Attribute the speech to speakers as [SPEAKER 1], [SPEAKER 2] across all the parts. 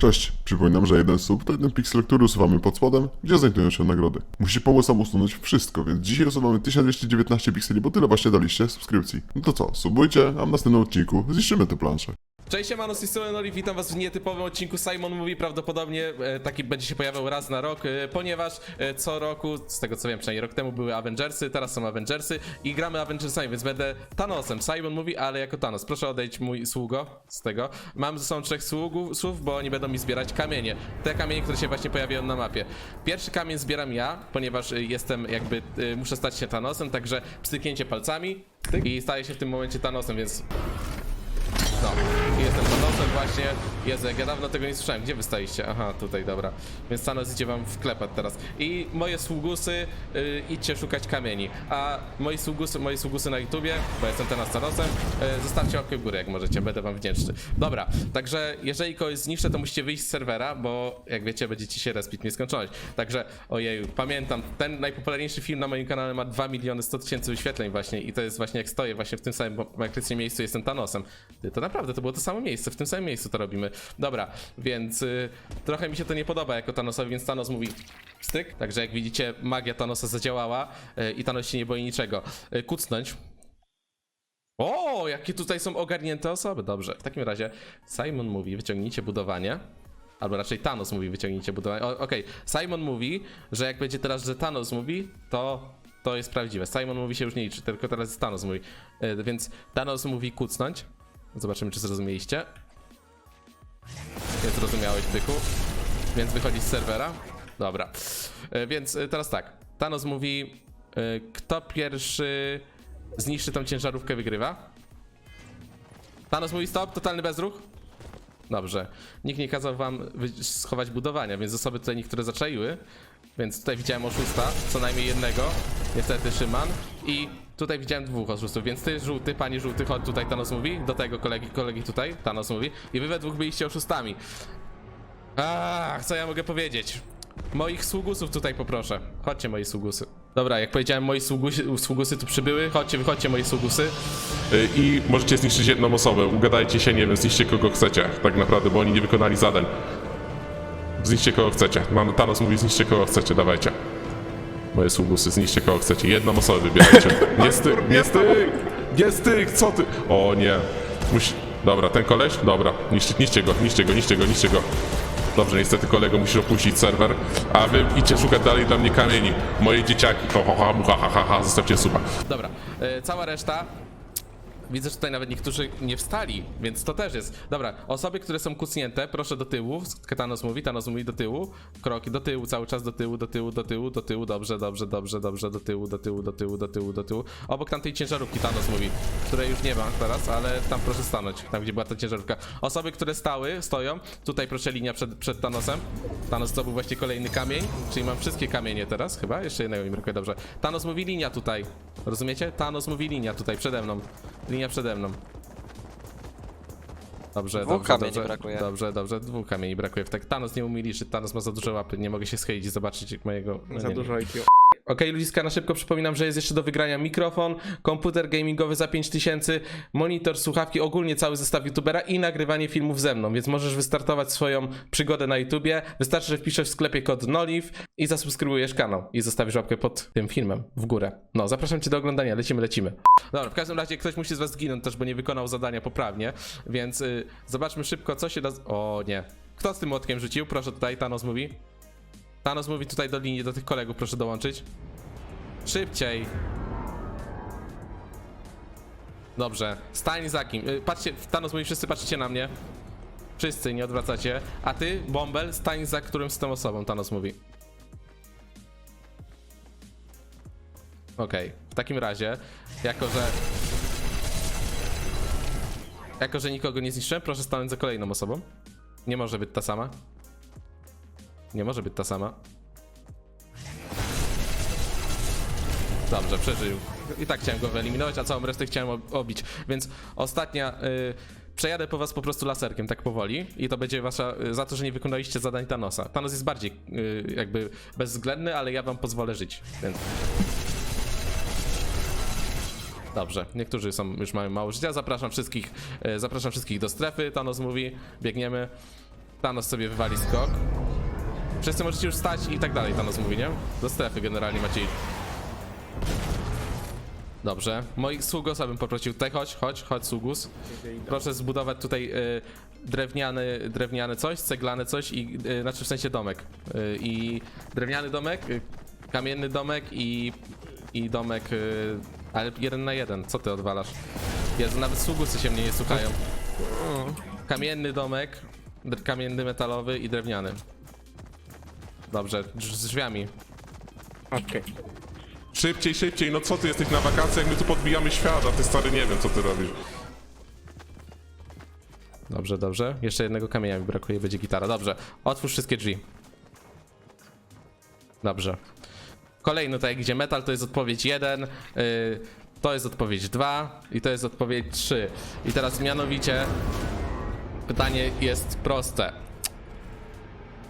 [SPEAKER 1] Cześć, przypominam, że jeden sub to jeden piksel, który usuwamy pod spodem, gdzie znajdują się nagrody. Musicie pomóc nam usunąć wszystko, więc dzisiaj usuwamy 1219 pikseli, bo tyle właśnie daliście subskrypcji. No to co, subujcie, a w następnym odcinku zniszczymy tę planszę.
[SPEAKER 2] Cześć, siemano, z tej strony Nori, witam was w nietypowym odcinku Simon mówi prawdopodobnie e, taki będzie się pojawiał raz na rok, e, ponieważ e, co roku, z tego co wiem, przynajmniej rok temu były Avengersy, teraz są Avengersy i gramy Avengersami, więc będę Thanosem. Simon mówi, ale jako Thanos. Proszę odejść mój sługo z tego. Mam ze sobą trzech sługów, słów, bo oni będą mi zbierać kamienie. Te kamienie, które się właśnie pojawiają na mapie. Pierwszy kamień zbieram ja, ponieważ e, jestem jakby, e, muszę stać się Thanosem, także pstryknięcie palcami i staję się w tym momencie Thanosem, więc no, jestem Thanosem właśnie. Jezu, jak ja dawno tego nie słyszałem. Gdzie wy staliście? Aha, tutaj, dobra. Więc Thanos idzie wam wklepać teraz. I moje sługusy, y, idźcie szukać kamieni. A moi sługusy, moi sługusy na YouTubie, bo jestem teraz Thanosem, y, zostawcie łapkę w górę, jak możecie, będę wam wdzięczny. Dobra, także jeżeli kogoś zniszczę, to musicie wyjść z serwera, bo jak wiecie, będziecie się respić w nieskończoność. Także, ojeju, pamiętam, ten najpopularniejszy film na moim kanale ma 2 miliony 100 tysięcy wyświetleń właśnie i to jest właśnie jak stoję właśnie w tym samym praktycznie miejscu, jestem Thanosem. Ty, To naprawdę, to było to samo miejsce, w tym samym miejscu to robimy. Dobra, więc y, trochę mi się to nie podoba jako Thanosowi, więc Thanos mówi styk. Także jak widzicie, magia Thanosa zadziałała y, i Thanos się nie boi niczego. Y, kucnąć. O, jakie tutaj są ogarnięte osoby. Dobrze, w takim razie Simon mówi, wyciągnijcie budowanie. Albo raczej Thanos mówi, wyciągnijcie budowanie. Okej, Simon mówi, że jak będzie teraz, że Thanos mówi, to to jest prawdziwe. Simon mówi się już nie liczy, tylko teraz Thanos mówi. Y, Więc Thanos mówi kucnąć. Zobaczymy, czy zrozumieliście. Nie zrozumiałeś, byku. Więc wychodzi z serwera. Dobra. E, Więc e, teraz tak. Thanos mówi, e, kto pierwszy zniszczy tą ciężarówkę, wygrywa. Thanos mówi stop, totalny bezruch. Dobrze. Nikt nie kazał wam schować budowania, więc osoby tutaj niektóre zaczaiły. Więc tutaj widziałem oszusta, co najmniej jednego. Niestety Szyman. I tutaj widziałem dwóch oszustów, więc ty żółty, pani żółty, chodź tutaj Thanos mówi. Do tego kolegi, kolegi tutaj, Thanos mówi. I wy we dwóch byliście oszustami. Ach, co ja mogę powiedzieć? Moich sługusów tutaj poproszę. Chodźcie moi sługusy. Dobra, jak powiedziałem, moi sługusy, sługusy tu przybyły. Chodźcie, wychodźcie moi sługusy.
[SPEAKER 3] Y, I możecie zniszczyć jedną osobę. Ugadajcie się, nie wiem, zniszcie kogo chcecie, tak naprawdę, bo oni nie wykonali zadań. Zniszcie kogo chcecie. Thanos mówi, zniszcie kogo chcecie, dawajcie. Moje sługusy, zniszcie kogo chcecie. Jedną osobę wybierajcie. Nie styk, nie styk! Nie styk, co ty? O nie. Musi... Dobra, ten koleś? Dobra, niszcie, niszcie go, niszcie go, niszcie go, niszcie go. Dobrze, niestety kolego musisz opuścić serwer, a wy idźcie szukać dalej dla mnie kamieni. Moje dzieciaki, ho, ho, ho, ha, ha, ha, ha, zostawcie suba.
[SPEAKER 2] Dobra, e, cała reszta. Widzę, że tutaj nawet niektórzy nie wstali, więc to też jest. Dobra, osoby, które są kucnięte, proszę do tyłu. Thanos mówi, Thanos mówi do tyłu. Kroki do tyłu, cały czas do tyłu, do tyłu, do tyłu, do tyłu. Dobrze, dobrze, dobrze, dobrze, do tyłu, do tyłu, do tyłu, do tyłu, do tyłu. Obok tamtej ciężarówki Thanos mówi, której już nie ma teraz, ale tam proszę stanąć, tam gdzie była ta ciężarówka. Osoby, które stały, stoją, tutaj proszę linia przed, przed Thanosem. Thanos zdobył właśnie kolejny kamień, czyli mam wszystkie kamienie teraz chyba, jeszcze jednego mi brakuje, dobrze. Thanos mówi linia tutaj, rozumiecie? Thanos mówi linia tutaj, przede mną. Linia przede mną. Dobrze,
[SPEAKER 4] Dwóch
[SPEAKER 2] dobrze,
[SPEAKER 4] kamieni
[SPEAKER 2] dobrze,
[SPEAKER 4] brakuje.
[SPEAKER 2] dobrze, dobrze, dwóch kamieni brakuje. Tak, Thanos nie umie liczyć, Thanos ma za duże łapy, nie mogę się schylić i zobaczyć mojego... no
[SPEAKER 5] Za
[SPEAKER 2] nie,
[SPEAKER 5] dużo IQ.
[SPEAKER 2] Okej, ludziska, na szybko przypominam, że jest jeszcze do wygrania mikrofon, komputer gamingowy za 5000, monitor, słuchawki, ogólnie cały zestaw youtubera i nagrywanie filmów ze mną, więc możesz wystartować swoją przygodę na YouTubie. Wystarczy, że wpiszesz w sklepie kod NOLIV i zasubskrybujesz kanał i zostawisz łapkę pod tym filmem w górę. No, zapraszam cię do oglądania, lecimy, lecimy. Dobra, w każdym razie ktoś musi z was zginąć też, bo nie wykonał zadania poprawnie, więc y, zobaczmy szybko, co się da... O nie. Kto z tym młotkiem rzucił? Proszę tutaj, Thanos mówi. Thanos mówi tutaj do linii, do tych kolegów, proszę dołączyć. Szybciej. Dobrze. Stań za kim? Y, Patrzcie, Thanos mówi, wszyscy patrzycie na mnie. Wszyscy, nie odwracacie. A ty, Bombel, stań za którymś z tą osobą, Thanos mówi. Okej, w takim razie, jako że... Jako, że nikogo nie zniszczyłem, proszę stanąć za kolejną osobą. Nie może być ta sama. Nie może być ta sama. Dobrze, przeżył. I tak chciałem go wyeliminować, a całą resztę chciałem ob- obić. Więc ostatnia. Y, przejadę po was po prostu laserkiem, tak powoli. I to będzie wasza. Y, za to, że nie wykonaliście zadań Thanosa. Thanos jest bardziej y, jakby bezwzględny, ale ja wam pozwolę żyć. Więc. Dobrze, niektórzy są, już mają mało życia. Zapraszam wszystkich, y, zapraszam wszystkich do strefy. Thanos mówi, biegniemy. Thanos sobie wywali skok. Wszyscy możecie już stać i tak dalej, Thanos mówi, nie? Do strefy generalnie macie iść. Dobrze. Moich sługos bym poprosił tutaj, chodź, chodź, chodź sługus. Proszę zbudować tutaj y, drewniany, drewniany coś, ceglany coś i, y, znaczy w sensie domek. Y, I drewniany domek, y, kamienny domek i, i domek, y, ale jeden na jeden. Co ty odwalasz? Jezu, nawet sługusy się mnie nie słuchają. Kamienny domek, kamienny metalowy i drewniany. Dobrze, drz- z drzwiami.
[SPEAKER 4] Okej.
[SPEAKER 3] Szybciej, szybciej, no co ty jesteś na wakacjach, my tu podbijamy świat, a ty stary nie wiem co ty robisz.
[SPEAKER 2] Dobrze, dobrze. Jeszcze jednego kamienia mi brakuje, będzie gitara. Dobrze, otwórz wszystkie drzwi. Dobrze. Kolejny tutaj, gdzie metal to jest odpowiedź 1, yy, to jest odpowiedź 2 i to jest odpowiedź 3. I teraz mianowicie pytanie jest proste.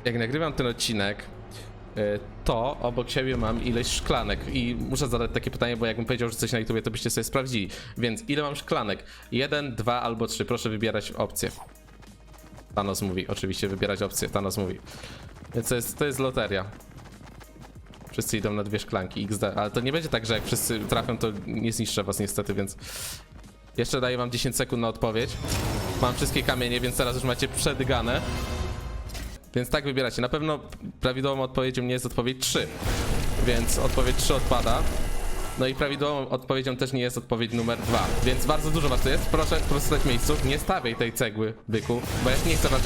[SPEAKER 2] Jak nagrywam ten odcinek, y, to obok siebie mam ileś szklanek i muszę zadać takie pytanie, bo jakbym powiedział, że coś na YouTube, to byście sobie sprawdzili. Więc ile mam szklanek? Jeden, dwa albo trzy. Proszę wybierać opcję. Thanos mówi, oczywiście wybierać opcję. Thanos mówi. Więc to jest, to jest loteria. Wszyscy idą na dwie szklanki XD, ale to nie będzie tak, że jak wszyscy trafią, to nie zniszczę was niestety, więc jeszcze daję wam 10 sekund na odpowiedź. Mam wszystkie kamienie, więc teraz już macie przedygane. Więc tak wybieracie. Na pewno prawidłową odpowiedzią nie jest odpowiedź 3. Więc odpowiedź 3 odpada. No i prawidłową odpowiedzią też nie jest odpowiedź numer 2. Więc bardzo dużo was tu jest. Proszę po prostu stać miejscu. Nie stawiaj tej cegły, byku, bo jak nie chcę was...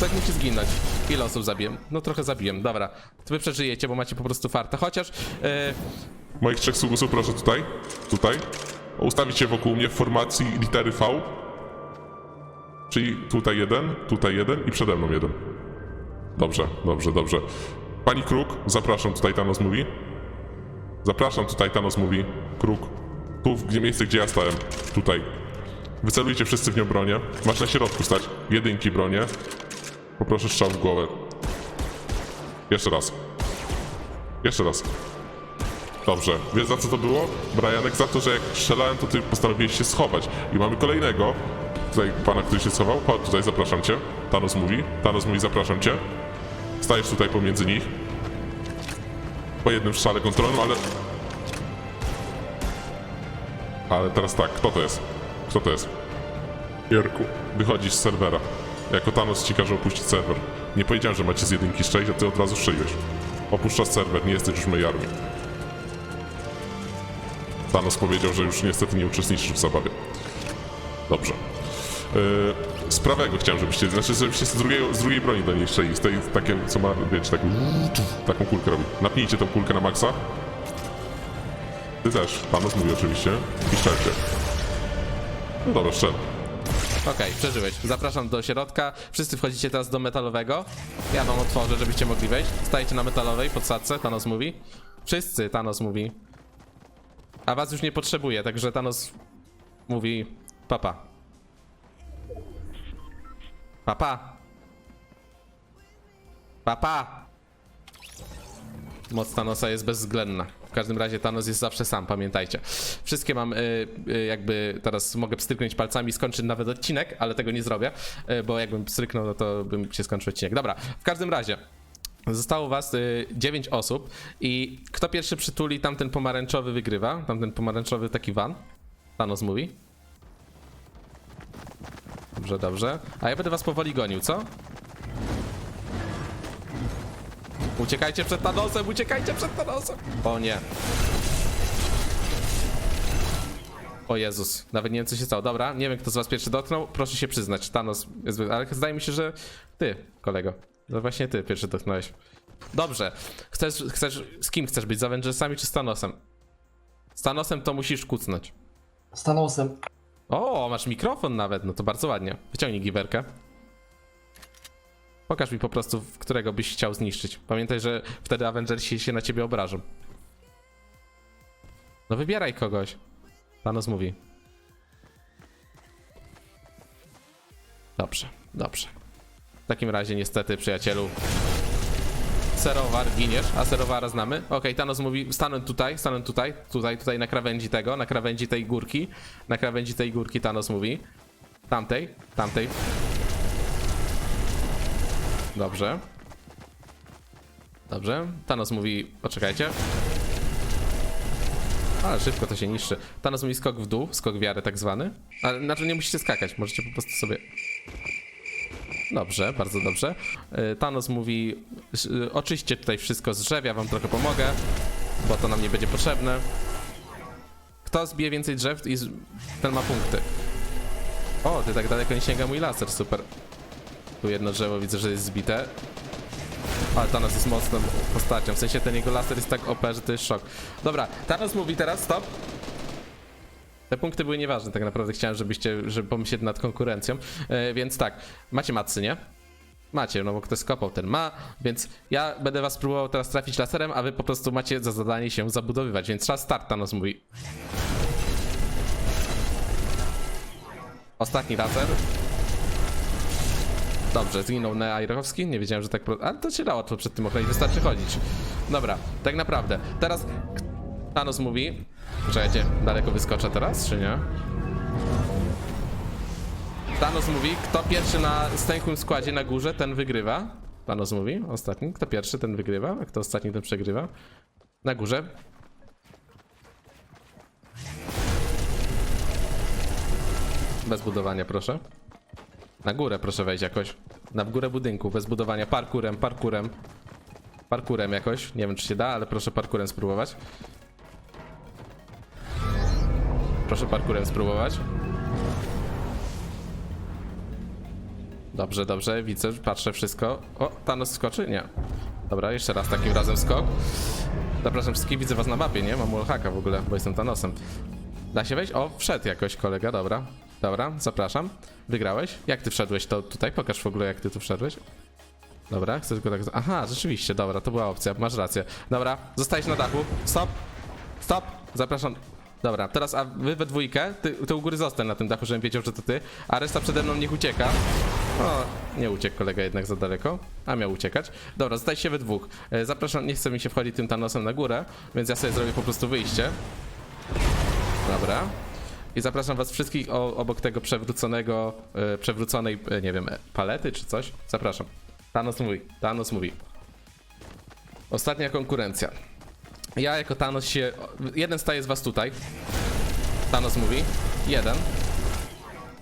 [SPEAKER 2] Tak musi zginąć. Ile osób zabiłem? No trochę zabiłem, dobra. To wy przeżyjecie, bo macie po prostu farta. Chociaż... Yy,
[SPEAKER 3] Moich trzech sługusów proszę tutaj, tutaj. Ustawić się wokół mnie w formacji litery V. Czyli tutaj jeden, tutaj jeden i przede mną jeden. Dobrze, dobrze, dobrze. Pani Kruk, zapraszam tutaj Thanos mówi. Zapraszam tutaj Thanos mówi. Kruk. Tu, gdzie miejsce, gdzie ja stałem. Tutaj. Wycelujcie wszyscy w nią bronię. Masz na środku stać. Jedynki bronię. Poproszę strzał w głowę. Jeszcze raz. Jeszcze raz. Dobrze. Wiesz za co to było? Brianek, za to, że jak strzelałem, to ty postanowiłeś się schować. I mamy kolejnego. Tutaj pana, który się schował. Chodź, tutaj zapraszam cię. Thanos mówi. Thanos mówi, zapraszam cię. Stajesz tutaj pomiędzy nich. Po jednym strzale kontrolnym, ale... Ale teraz tak, kto to jest? Kto to jest?
[SPEAKER 4] Jorku.
[SPEAKER 3] Wychodzisz z serwera. Jako Thanos ci każe opuścić serwer. Nie powiedziałem, że macie z jedynki szczęść, a ty od razu strzeliłeś. Opuszczasz serwer, nie jesteś już w mojej armii. Thanos powiedział, że już niestety nie uczestniczysz w zabawie. Dobrze. Yy, z prawego chciałem, żebyście, znaczy żebyście z, drugiego, z drugiej broni do niej strzeli. Z tej takie, co ma, wiecie, taką, taką kulkę robi. Napnijcie tą kulkę na maksa. Ty też. Thanos mówi oczywiście. I strzelcie. No dobra, strzel.
[SPEAKER 2] Okej, przeżyłeś. Zapraszam do środka. Wszyscy wchodzicie teraz do metalowego. Ja wam otworzę, żebyście mogli wejść. Stajecie na metalowej podsadce, Thanos mówi. Wszyscy, Thanos mówi. A was już nie potrzebuje, także Thanos mówi papa. Papa. Papa. Moc Thanosa jest bezwzględna. W każdym razie Thanos jest zawsze sam, pamiętajcie. Wszystkie mam, y, y, jakby teraz mogę pstryknąć palcami, skończyć nawet odcinek, ale tego nie zrobię, y, bo jakbym pstryknął, no to bym się skończył odcinek. Dobra, w każdym razie. Zostało was y, 9 osób i kto pierwszy przytuli tamten pomarańczowy wygrywa. Tamten pomarańczowy taki van. Thanos mówi. Dobrze, dobrze. A ja będę was powoli gonił, co? Uciekajcie przed Thanosem, uciekajcie przed Thanosem! O nie. O Jezus, nawet nie wiem co się stało. Dobra, nie wiem kto z was pierwszy dotknął, proszę się przyznać, Thanos jest... Ale zdaje mi się, że ty, kolego. No właśnie ty pierwszy dotknąłeś. Dobrze, chcesz, chcesz, z kim chcesz być, z Avengersami czy z Thanosem? Z Thanosem to musisz kucnąć.
[SPEAKER 5] Z Thanosem.
[SPEAKER 2] O, masz mikrofon nawet, no to bardzo ładnie. Wyciągnij giwerkę. Pokaż mi po prostu, którego byś chciał zniszczyć. Pamiętaj, że wtedy Avengersi się na ciebie obrażą. No wybieraj kogoś. Thanos mówi. Dobrze, dobrze. W takim razie niestety, przyjacielu, Serowar giniesz, a Serowara znamy. Okej, Thanos mówi, stanę tutaj, stanę tutaj, tutaj, tutaj na krawędzi tego, na krawędzi tej górki. Na krawędzi tej górki Thanos mówi. Tamtej, tamtej. Dobrze. Dobrze. Thanos mówi, poczekajcie. Ale szybko to się niszczy. Thanos mówi skok w dół, skok wiary tak zwany. Ale znaczy nie musicie skakać, możecie po prostu sobie... Dobrze, bardzo dobrze. Y, Thanos mówi, y, oczyście tutaj wszystko z drzew, ja wam trochę pomogę, bo to nam nie będzie potrzebne. Kto zbije więcej drzew, ten ma punkty. O, ty tak daleko nie sięga mój laser, super. Tu jedno drzewo widzę, że jest zbite. Ale Thanos jest mocną postacią, w sensie ten jego laser jest tak OP, że to jest szok. Dobra, Thanos mówi teraz, stop. Te punkty były nieważne, tak naprawdę chciałem, żebyście, żeby pomyśleć nad konkurencją, e, więc tak, macie macy, nie? Macie, no bo ktoś skopał, ten ma, więc ja będę was próbował teraz trafić laserem, a wy po prostu macie za zadanie się zabudowywać, więc czas start, Thanos mówi. Ostatni laser. Dobrze, zginął Neairowski, nie wiedziałem, że tak... Ale to się da łatwo przed tym ochronić, wystarczy chodzić. Dobra, tak naprawdę. Teraz Thanos mówi... Czekajcie, daleko wyskoczę teraz, czy nie? Thanos mówi, kto pierwszy na stęchłym składzie na górze, ten wygrywa. Thanos mówi, ostatni. Kto pierwszy, ten wygrywa, a kto ostatni, ten przegrywa. Na górze. Bez budowania, proszę. Na górę proszę wejść jakoś. Na górę budynku, bez budowania. Parkurem, parkurem. Parkurem jakoś. Nie wiem czy się da, ale proszę parkurem spróbować. Proszę parkurem spróbować. Dobrze, dobrze, widzę, patrzę wszystko. O, Thanos skoczy? Nie. Dobra, jeszcze raz takim razem skok. Zapraszam wszystkich, widzę was na mapie, nie? Mam wallhacka w ogóle, bo jestem Thanosem. Da się wejść? O, wszedł jakoś kolega, dobra. Dobra, zapraszam. Wygrałeś? Jak ty wszedłeś to tutaj? Pokaż w ogóle jak ty tu wszedłeś. Dobra, chcesz go tak... Aha, rzeczywiście, dobra, to była opcja, masz rację. Dobra, zostajesz na dachu. Stop! Stop! Zapraszam. Dobra, teraz a wy we dwójkę, ty, ty u góry zostań na tym dachu, żebym wiedział, że to ty, a reszta przede mną niech ucieka. O, nie uciekł kolega jednak za daleko, a miał uciekać. Dobra, zostajcie we dwóch. E, Zapraszam, nie chce mi się wchodzić tym Thanosem na górę, więc ja sobie zrobię po prostu wyjście. Dobra. I zapraszam was wszystkich o, obok tego przewróconego, e, przewróconej, e, nie wiem, palety czy coś. Zapraszam. Thanos mówi, Thanos mówi. Ostatnia konkurencja. Ja jako Thanos się... Jeden staje z was tutaj. Thanos mówi. Jeden.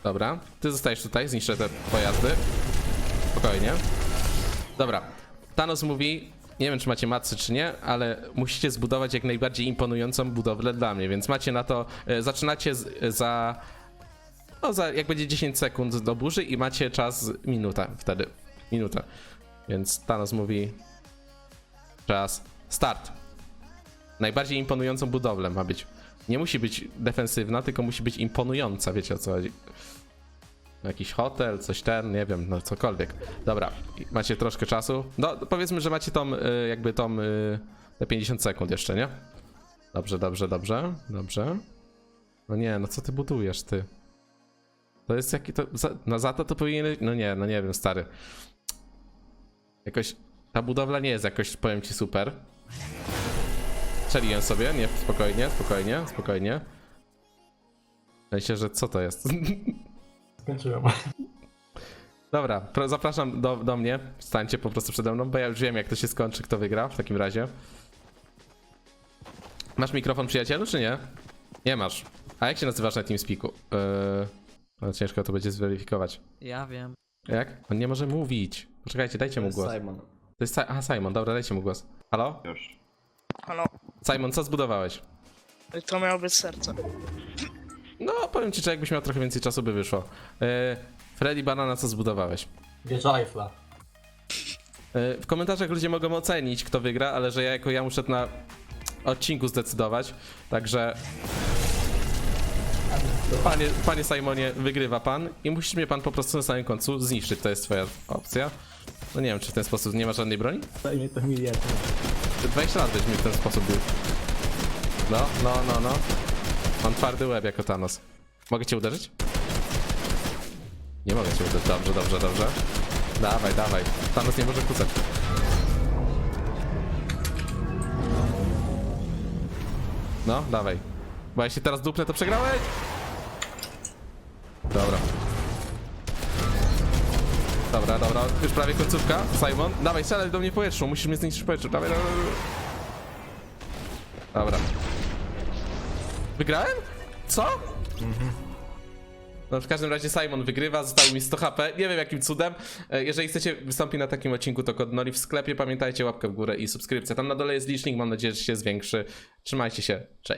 [SPEAKER 2] Dobra. Ty zostajesz tutaj, zniszczę te pojazdy. Spokojnie. Dobra. Thanos mówi... Nie wiem, czy macie macy, czy nie, ale musicie zbudować jak najbardziej imponującą budowlę dla mnie, więc macie na to... e, Zaczynacie z, za... No, za jak będzie 10 sekund do burzy i macie czas minuta wtedy. Minutę. Więc Thanos mówi... Czas. Start. Najbardziej imponującą budowlę ma być. Nie musi być defensywna, tylko musi być imponująca, wiecie o co chodzi. Jakiś hotel, coś ten, nie wiem, no cokolwiek. Dobra, macie troszkę czasu. No, powiedzmy, że macie tą, y, jakby tą, y, te 50 sekund jeszcze, nie? Dobrze, dobrze, dobrze, dobrze. No nie, no co ty budujesz, ty? To jest jaki to, za, no za to to powinien, no nie, no nie wiem, stary. Jakoś, ta budowla nie jest jakoś, powiem ci, super. Strzeliłem sobie, nie, spokojnie, spokojnie, spokojnie. Myślę, że co to jest?
[SPEAKER 5] Skończyłem.
[SPEAKER 2] Dobra, zapraszam do, do mnie. Stańcie po prostu przede mną, bo ja już wiem, jak to się skończy, kto wygra w takim razie. Masz mikrofon, przyjacielu, czy nie? Nie masz. A jak się nazywasz na TeamSpeaku? Yy, no ciężko to będzie zweryfikować.
[SPEAKER 6] Ja wiem.
[SPEAKER 2] Jak? On nie może mówić. Poczekajcie, dajcie mu głos.
[SPEAKER 6] Simon.
[SPEAKER 2] To jest Si- Aha, Simon, dobra, dajcie mu głos. Halo?
[SPEAKER 7] Halo,
[SPEAKER 2] Simon, co zbudowałeś?
[SPEAKER 7] to miało być serce.
[SPEAKER 2] No, powiem ci, że jakbyś miał trochę więcej czasu, by wyszło. Yy, Freddy Banana, co zbudowałeś?
[SPEAKER 5] Wieża Eiffla.
[SPEAKER 2] Yy, w komentarzach ludzie mogą ocenić, kto wygra, ale że ja jako ja muszę na odcinku zdecydować. Także. Panie, panie Simonie, wygrywa pan i musisz mnie pan po prostu na samym końcu zniszczyć. To jest twoja opcja. No nie wiem, czy w ten sposób nie ma żadnej broni?
[SPEAKER 5] Daj mi to miliard.
[SPEAKER 2] 20 lat mi w ten sposób bił. No, no, no, no. Mam twardy łeb jako Thanos. Mogę cię uderzyć? Nie mogę cię uderzyć. Dobrze, dobrze, dobrze. Dawaj, dawaj. Thanos nie może kucać. No, dawaj. Bo jeśli teraz dupnę, to przegrałeś? Dobra. Dobra, dobra, już prawie końcówka. Simon, dawaj, strzelaj do mnie powietrzu, musisz mnie zniszczyć powietrzu. Dawaj, dawaj, dawaj. Dobra. Wygrałem? Co? No w każdym razie Simon wygrywa, zostało mi 100 HP, nie wiem jakim cudem. E, Jeżeli chcecie wystąpić na takim odcinku, to kod Nori w sklepie, pamiętajcie łapkę w górę i subskrypcja. Tam na dole jest licznik, mam nadzieję, że się zwiększy. Trzymajcie się, cześć.